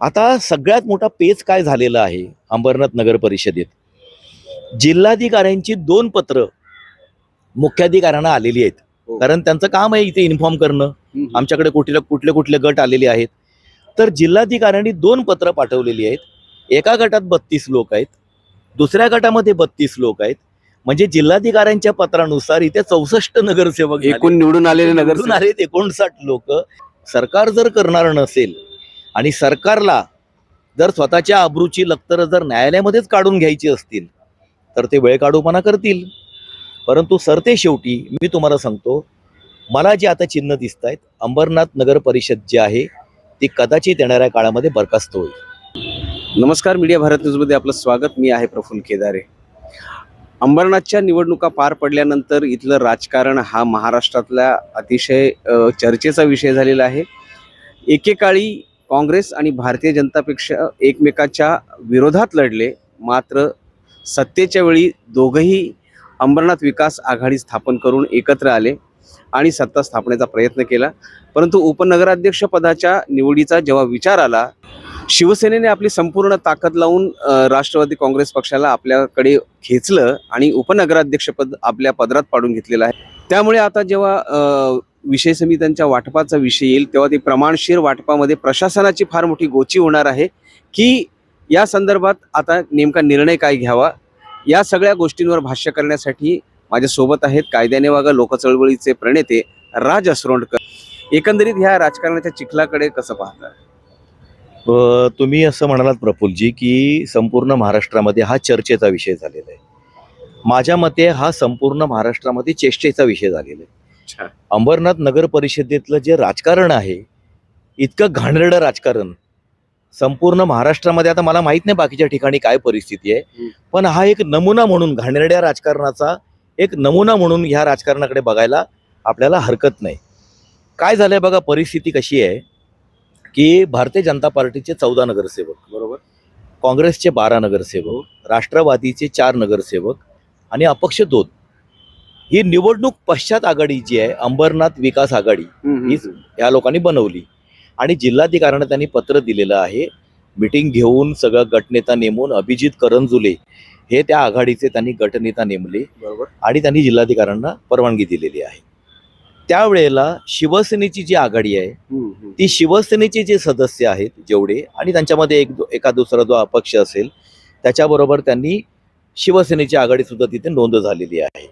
आता सगळ्यात मोठा पेच काय झालेला आहे अंबरनाथ नगर परिषदेत? जिल्हाधिकाऱ्यांची दोन पत्र मुख्याधिकाऱ्यांना आलेली आहेत. हो. कारण त्यांचं काम आहे इथे इन्फॉर्म करणं. आमच्याकडे कुठले कुठले कुठले गट आलेले आहेत. तर जिल्हाधिकाऱ्यांनी दोन पत्र पाठवलेली आहेत. एका गटात बत्तीस लोक आहेत. दुसऱ्या गटामध्ये बत्तीस लोक आहेत. म्हणजे जिल्हाधिकाऱ्यांच्या पत्रानुसार इथे चौसष्ट नगरसेवक. एकूण निवडून आलेले नगर आलेत एकोणसाठ लोक. सरकार जर करणार नसेल आणि सरकारला जर स्वतःच्या अब्रूची लक्तर जर न्यायालयामध्येच काढून घ्यायची असतील तर ते वेळ काढूपणा करतील. परंतु सरते शेवटी मी तुम्हाला सांगतो मला जे आता चिन्ह दिसत आहेत अंबरनाथ नगर परिषद जी आहे ती कदाचित येणाऱ्या काळामध्ये बरखास्त होईल. नमस्कार मीडिया भारत न्यूजमध्ये आपलं स्वागत. मी आहे प्रफुल्ल केदारे. अंबरनाथच्या निवडणुका पार पडल्यानंतर इथलं राजकारण हा महाराष्ट्रातल्या अतिशय चर्चेचा विषय झालेला आहे. एकेकाळी काँग्रेस आणि भारतीय जनतापेक्षा एकमेकाच्या विरोधात लढले. मात्र सत्तेच्या वेळी दोघंही अंबरनाथ विकास आघाडी स्थापन करून एकत्र आले आणि सत्ता स्थापनेचा प्रयत्न केला. परंतु उपनगराध्यक्ष पदाच्या निवडीचा जेव्हा विचार आला शिवसेनेने आपली संपूर्ण ताकद लावून राष्ट्रवादी काँग्रेस पक्षाला आपल्याकडे खेचलं आणि उपनगराध्यक्षपद आपल्या पदरात पाडून घेतलेलं आहे. त्यामुळे आता जेव्हा विषय समित्यांच्या वाटपाचा विषय येईल तेव्हा ते प्रमाणशीर वाटपामध्ये प्रशासनाची फार मोठी गोची होणार आहे की या संदर्भात आता नेमका निर्णय काय घ्यावा? या सगळ्या गोष्टींवर भाष्य करण्यासाठी माझ्यासोबत आहेत कायद्याने वागा लोकचळवळीचे प्रणेते राज असरोंडकर. एकंदरीत ह्या राजकारणाच्या चिखलाकडे कसं पाहता? तुम्ही असं म्हणालात प्रफुलजी की संपूर्ण महाराष्ट्रामध्ये हा चर्चेचा विषय झालेला आहे. माझ्या मते हा संपूर्ण महाराष्ट्रामध्ये चेष्टेचा विषय झालेला आहे. अच्छा. अंबरनाथ नगर परिषदेतलं जे राजकारण आहे इतकं घाणेरडं राजकारण. संपूर्ण महाराष्ट्रामध्ये आता मला माहीत नाही बाकीच्या ठिकाणी काय परिस्थिती आहे. पण हा एक नमुना म्हणून घाणेरड्या राजकारणाचा एक नमुना म्हणून ह्या राजकारणाकडे बघायला आपल्याला हरकत नाही. काय झालंय बघा परिस्थिती कशी आहे की भारतीय जनता पार्टीचे चौदा नगरसेवक बरोबर. काँग्रेसचे बारा नगरसेवक राष्ट्रवादीचे चार नगरसेवक आणि अपक्ष दोन. ही निवडणूक पश्चात आघाडी जी आहे अंबरनाथ विकास आघाडी हीच या लोकांनी बनवली. आणि जिल्हाधिकाऱ्यांना त्यांनी पत्र दिलेलं आहे मिटिंग घेऊन सगळं गटनेता नेमून अभिजित करंजुले हे त्या आघाडीचे त्यांनी गटनेता नेमले. बरोबर. आणि त्यांनी जिल्हाधिकाऱ्यांना परवानगी दिलेली आहे. त्यावेळेला शिवसेनेची जी आघाडी आहे ती शिवसेनेचे जे सदस्य आहेत जेवढे आणि त्यांच्यामध्ये एक एका दुसरा जो अपक्ष असेल त्याच्याबरोबर त्यांनी शिवसेनेची आघाडी सुद्धा तिथे नोंद झालेली आहे.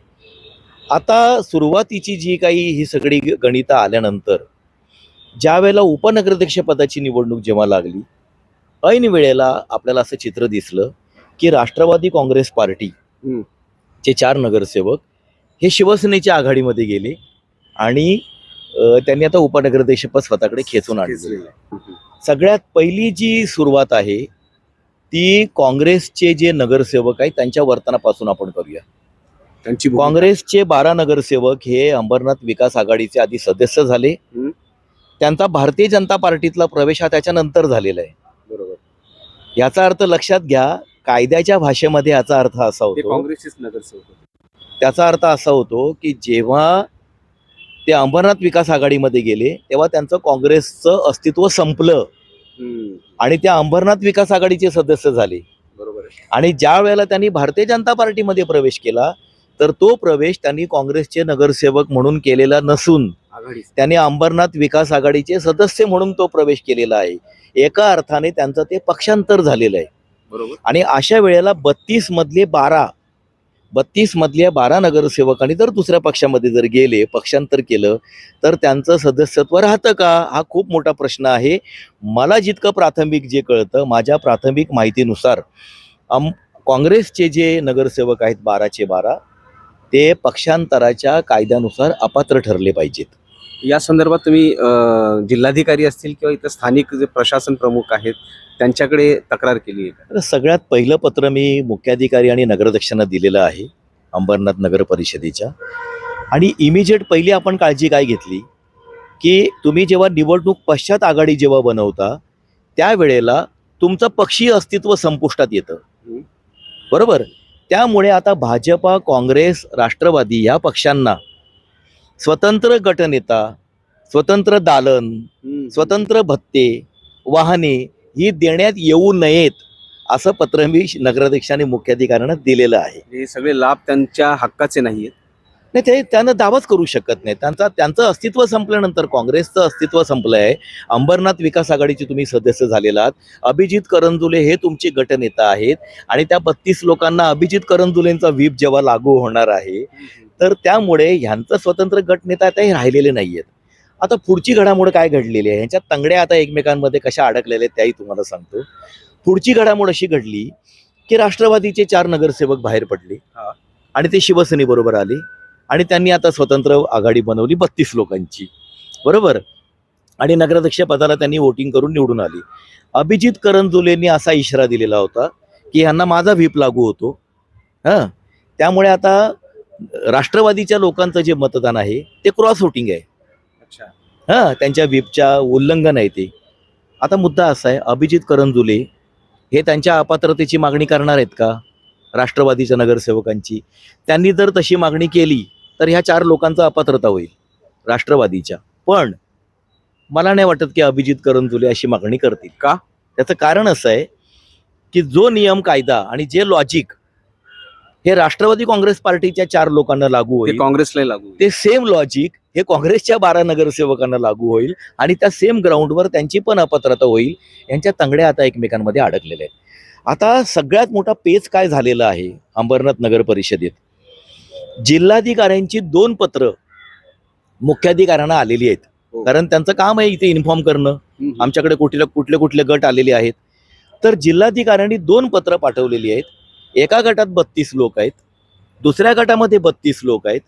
आता सुरुवातीची जी काही ही सगळी गणितं आल्यानंतर ज्या वेळेला उपनगराध्यक्ष पदाची निवडणूक जेव्हा लागली ऐन वेळेला आपल्याला असं चित्र दिसलं की राष्ट्रवादी काँग्रेस पार्टी. चे चार नगरसेवक हे शिवसेनेच्या आघाडीमध्ये गेले आणि त्यांनी आता उपनगराध्यक्षपद स्वतःकडे खेचून आणले. सगळ्यात पहिली जी सुरुवात आहे ती काँग्रेसचे जे नगरसेवक आहेत त्यांच्या वर्तनापासून आपण करूया. त्यांची भूमिका. काँग्रेसचे बारा नगरसेवक हे अंबरनाथ विकास आघाडीचे आधी सदस्य झाले. हम्म. त्यांचा भारतीय जनता पार्टीतला प्रवेश हा त्याच्यानंतर झालेला आहे. बरोबर. याचा अर्थ लक्षात घ्या कायद्याच्या भाषेमध्ये याचा अर्थ असा ते होतो काँग्रेसचेच नगरसेवक होते. त्याचा अर्थ असा होतो की जेव्हा ते अंबरनाथ विकास आघाडीमध्ये गेले तेव्हा त्यांचं काँग्रेसचं अस्तित्व संपलं. हम्म, आणि त्या अंबरनाथ विकास आघाडीचे सदस्य झाले. बरोबर आहे. आणि ज्या वेळेला त्यांनी भारतीय जनता पार्टीमध्ये प्रवेश केला तर तो प्रवेश त्यांनी काँग्रेसचे नगरसेवक म्हणून केलेला नसून त्यांनी अंबरनाथ विकास आघाडीचे सदस्य म्हणून तो प्रवेश केलेला आहे. एका अर्थाने त्यांचं ते पक्षांतर झालेलं आहे. बरोबर. आणि अशा वेळेला बत्तीस मधले बारा बत्तीस मधल्या बारा नगरसेवकांनी जर दुसऱ्या पक्षामध्ये जर गेले पक्षांतर केलं तर त्यांचं सदस्यत्व राहतं का? हा खूप मोठा प्रश्न आहे. मला जितकं प्राथमिक जे कळतं माझ्या प्राथमिक माहितीनुसार अम काँग्रेसचे जे नगरसेवक आहेत बाराचे बारा ते पक्षांतराच्या कायद्यानुसार अपात्र ठरले पाहिजेत. या संदर्भात तुम्ही जिल्हाधिकारी असतील किंवा इथं स्थानिक जे प्रशासन प्रमुख आहेत त्यांच्याकडे तक्रार केली आहे? तर सगळ्यात पहिलं पत्र मी मुख्याधिकारी आणि नगराध्यक्षांना दिलेलं आहे अंबरनाथ नगर परिषदेच्या. आणि इमिजिएट पहिली आपण काळजी काय घेतली? की तुम्ही जेव्हा निवडणूक पश्चात आघाडी जेव्हा बनवता त्यावेळेला तुमचं पक्षीय अस्तित्व संपुष्टात येतं. बरोबर? त्यामुळे आता भाजपा काँग्रेस राष्ट्रवादी या पक्षांना स्वतंत्र गटनेता स्वतंत्र दालन स्वतंत्र भत्ते वाहने ही देण्यात येऊ नयेत असं पत्र मी नगराध्यक्षाने मुख्याधिकाऱ्यांना दिलेलं आहे. हे सगळे लाभ त्यांच्या हक्काचे नाहीयेत. नाही ते त्यानं दावाच करू शकत नाही. त्यांचा त्यांचं अस्तित्व संपल्यानंतर काँग्रेसचं अस्तित्व संपलं आहे अंबरनाथ विकास आघाडीचे तुम्ही सदस्य झालेला आहात. अभिजित करंजुले हे तुमचे गटनेता आहेत. आणि त्या बत्तीस लोकांना अभिजित करंजुलेंचा व्हीप जेव्हा लागू होणार आहे तर त्यामुळे ह्यांचं स्वतंत्र गटनेता आता हे राहिलेले नाहीयेत. आता पुढची घडामोड काय घडलेली आहे? ह्यांच्या तंगड्या आता एकमेकांमध्ये कशा अडकलेल्या आहेत त्याही तुम्हाला सांगतो. पुढची घडामोड अशी घडली की राष्ट्रवादीचे चार नगरसेवक बाहेर पडले. आणि ते शिवसेनेबरोबर आले. आणि त्यांनी आता स्वतंत्र आघाडी बनवली बत्तीस लोकांची. बरोबर? आणि नगराध्यक्ष पदाला त्यांनी वोटिंग करून निवडून आली. अभिजित करंजुलेंनी असा इशारा दिलेला होता की ह्यांना माझा व्हीप लागू होतो. हां? त्यामुळे आता राष्ट्रवादीच्या लोकांचं जे मतदान आहे ते क्रॉस वोटिंग आहे. अच्छा. हां? त्यांच्या व्हीपच्या उल्लंघन आहे ते. आता मुद्दा असा आहे अभिजित करंजुले हे त्यांच्या अपात्रतेची मागणी करणार आहेत का? राष्ट्रवादीच्या नगरसेवकांची. त्यांनी जर तशी मागणी केली तर ह्या चार लोकांचा अपात्रता होईल राष्ट्रवादीच्या. पण मला नाही वाटत की अभिजित करंजुले अशी मागणी करतील. का? त्याचं कारण असं आहे की जो नियम कायदा आणि जे लॉजिक हे राष्ट्रवादी काँग्रेस पार्टीच्या चार लोकांना लागू होईल काँग्रेसला लागू ते सेम लॉजिक हे काँग्रेसच्या बारा नगरसेवकांना लागू होईल आणि त्या सेम ग्राउंडवर त्यांची पण अपात्रता होईल यांच्या तंगड्या आता एकमेकांमध्ये अडकलेल्या आहेत. आता सगळ्यात मोठा पेच काय झालेला आहे अंबरनाथ नगर परिषदेत? जिल्हाधिकाऱ्यांची दोन पत्र मुख्याधिकाऱ्यांना आलेली आहेत. हो. कारण त्यांचं काम आहे इथे इन्फॉर्म करणं. आमच्याकडे कुठले कुठले कुठले गट आलेले आहेत. तर जिल्हाधिकाऱ्यांनी दोन पत्र पाठवलेली आहेत. एका गटात बत्तीस लोक आहेत. दुसऱ्या गटामध्ये बत्तीस लोक आहेत.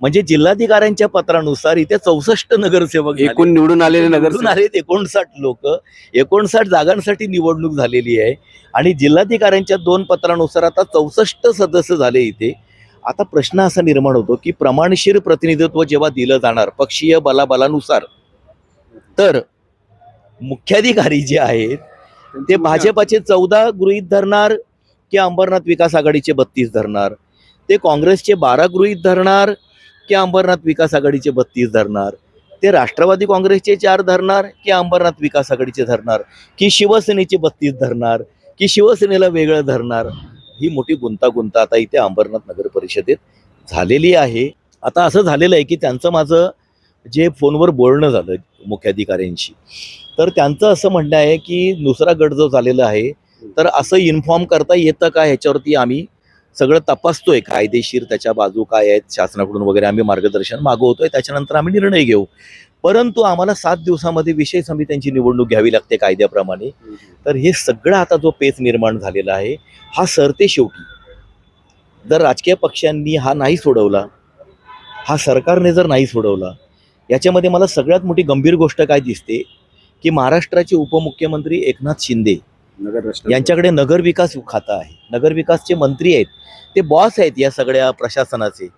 म्हणजे जिल्हाधिकाऱ्यांच्या पत्रानुसार इथे चौसष्ट नगरसेवक. एकूण निवडून आलेले नगर आलेत एकोणसाठ लोक. एकोणसाठ जागांसाठी निवडणूक झालेली आहे. आणि जिल्हाधिकाऱ्यांच्या दोन पत्रानुसार आता चौसष्ट सदस्य झाले इथे. आता प्रश्न असा निर्माण होतो की प्रमाणशीर प्रतिनिधित्व जेव्हा दिलं जाणार पक्षीय बलाबलानुसार तर मुख्याधिकारी जे आहेत ते भाजपाचे चौदा गृहीत धरणार की अंबरनाथ विकास आघाडीचे बत्तीस धरणार? ते काँग्रेसचे बारा गृहीत धरणार की अंबरनाथ विकास आघाडीचे बत्तीस धरणार? ते राष्ट्रवादी काँग्रेसचे चार धरणार की अंबरनाथ विकास आघाडीचे धरणार? की शिवसेनेचे बत्तीस धरणार? की शिवसेनेला वेगळं धरणार? ही मोठी गुंतागुंत आता इथे अंबरनाथ नगर परिषदेत झालेली आहे. आता असं झालेलं आहे की त्यांचं माझं जे फोनवर बोलणं झालं मुख्याधिकाऱ्यांशी तर त्यांचं असं म्हणणं आहे की दुसरा गट जो झालेला आहे तर असं इन्फॉर्म करता येतं का? ह्याच्यावरती आम्ही सगळं तपासतोय. कायदेशीर त्याच्या बाजू काय आहेत शासनाकडून वगैरे आम्ही मार्गदर्शन मागवतोय. त्याच्यानंतर आम्ही निर्णय घेऊ. परंतु आम्हाला सात दिवसामध्ये विषय समित्यांची निवडणूक घ्यावी लागते कायद्याप्रमाणे. तर हे सगळं आता जो पेच निर्माण झालेला आहे हा सरते शेवटी. जर राजकीय पक्षांनी हा नाही सोडवला हा सरकारने जर नाही सोडवला याच्यामध्ये मला सगळ्यात मोठी गंभीर गोष्ट काय दिसते की महाराष्ट्राचे उपमुख्यमंत्री एकनाथ शिंदे नगर यांच्याकडे नगरविकास खातं आहे. नगरविकासचे मंत्री आहेत. ते बॉस आहेत या सगळ्या प्रशासनाचे.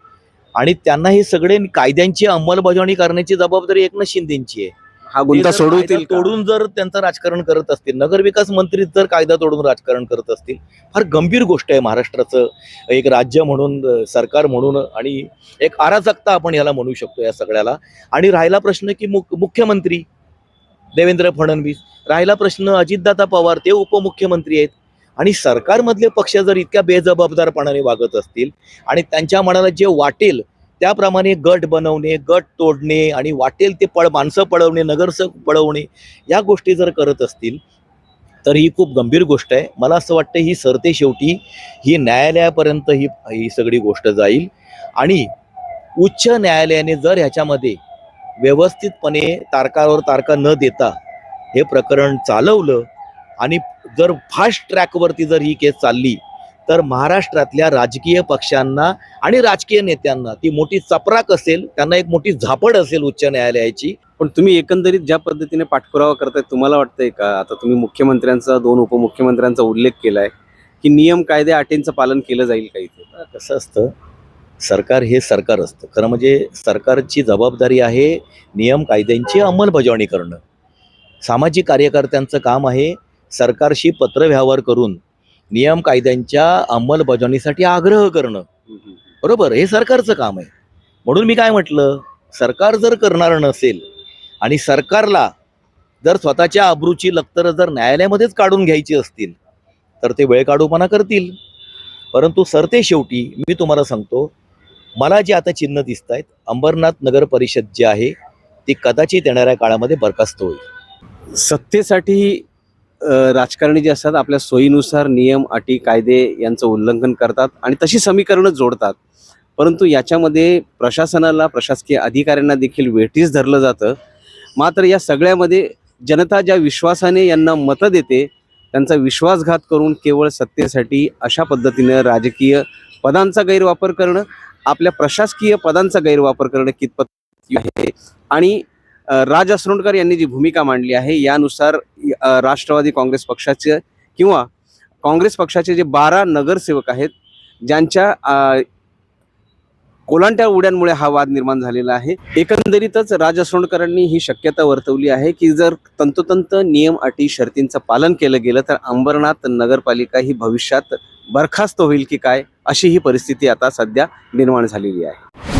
आणि त्यांना हे सगळे कायद्यांची अंमलबजावणी करण्याची जबाबदारी एकनाथ शिंदेची आहे. हा गुंता सोडवतील? तोडून जर त्यांचं राजकारण करत असतील नगरविकास मंत्रीच जर कायदा तोडून राजकारण करत असतील फार गंभीर गोष्ट आहे महाराष्ट्राचं एक राज्य म्हणून सरकार म्हणून आणि एक अराजकता आपण याला म्हणू शकतो या सगळ्याला. आणि राहिला प्रश्न की मुख मुख्यमंत्री देवेंद्र फडणवीस राहिला प्रश्न अजितदादा पवार ते उपमुख्यमंत्री आहेत. आणि सरकारमधले पक्ष जर इतक्या बेजबाबदारपणाने वागत असतील आणि त्यांच्या मनाला जे वाटेल त्याप्रमाणे गट बनवणे गट तोडणे आणि वाटेल ते पळ माणसं पळवणे नगरसेवक पळवणे या गोष्टी जर करत असतील तर ही खूप गंभीर गोष्ट आहे. मला असं वाटतं ही सरते शेवटी ही न्यायालयापर्यंत ही ही सगळी गोष्ट जाईल. आणि उच्च न्यायालयाने जर ह्याच्यामध्ये व्यवस्थितपणे तारकावर तारका न देता हे प्रकरण चालवलं आणि जर फास्ट ट्रॅकवरती जर ही केस चालली तर महाराष्ट्रातल्या राजकीय पक्षांना आणि राजकीय नेत्यांना ती मोठी चपराक असेल त्यांना एक मोठी झापड असेल उच्च न्यायालयाची. पण तुम्ही एकंदरीत ज्या पद्धतीने पाठपुरावा करताय तुम्हाला वाटतंय का? आता तुम्ही मुख्यमंत्र्यांचा दोन उपमुख्यमंत्र्यांचा उल्लेख केलाय की नियम कायदे अटींचं पालन केलं जाईल का इथे? कसं असतं सरकार हे सरकार असतं. खरं म्हणजे सरकारची जबाबदारी आहे नियम कायद्यांची अंमलबजावणी करणं. सामाजिक कार्यकर्त्यांचं काम आहे सरकारशी पत्रव्यवहार करून नियम कायद्यांच्या अंमलबजावणीसाठी आग्रह करणं. बरोबर? हे सरकारचं काम आहे. म्हणून मी काय म्हटलं? सरकार जर करणार नसेल आणि सरकारला जर स्वतःच्या अब्रूची लक्तर जर न्यायालयामध्येच काढून घ्यायची असतील तर ते वेळ काढूपणा करतील. परंतु सरते शेवटी मी तुम्हाला सांगतो मला जे आता चिन्ह दिसत आहेत अंबरनाथ नगर परिषद जी आहे ती कदाचित येणाऱ्या काळामध्ये बरखास्त होईल. सत्तेसाठी राजकारणी जे असतात आपल्या सोयीनुसार नियम अटी कायदे यांचं उल्लंघन करतात आणि तशी समीकरणं जोडतात. परंतु याच्यामध्ये प्रशासनाला प्रशासकीय अधिकाऱ्यांना देखील वेठीस धरलं जातं. मात्र या सगळ्यामध्ये जनता ज्या विश्वासाने यांना मतं देते त्यांचा विश्वासघात करून केवळ सत्तेसाठी अशा पद्धतीनं राजकीय पदांचा गैरवापर करणं आपल्या प्रशासकीय पदांचा गैरवापर करणं कितपत आहे आणि राज असरुंडकर यांनी जी भूमिका मांडली आहे यानुसार राष्ट्रवादी काँग्रेस पक्षाचे किंवा काँग्रेस पक्षाचे जे बारा नगरसेवक आहेत ज्यांच्या कोलांट्या उड्यांमुळे हा वाद निर्माण झालेला आहे. एकंदरीतच राज असरोणकरांनी ही शक्यता वर्तवली आहे की जर तंतोतंत नियम अटी शर्तींचं पालन केलं गेलं तर अंबरनाथ नगरपालिका ही भविष्यात बरखास्त होईल की काय अशी ही परिस्थिती आता सध्या निर्माण झालेली आहे.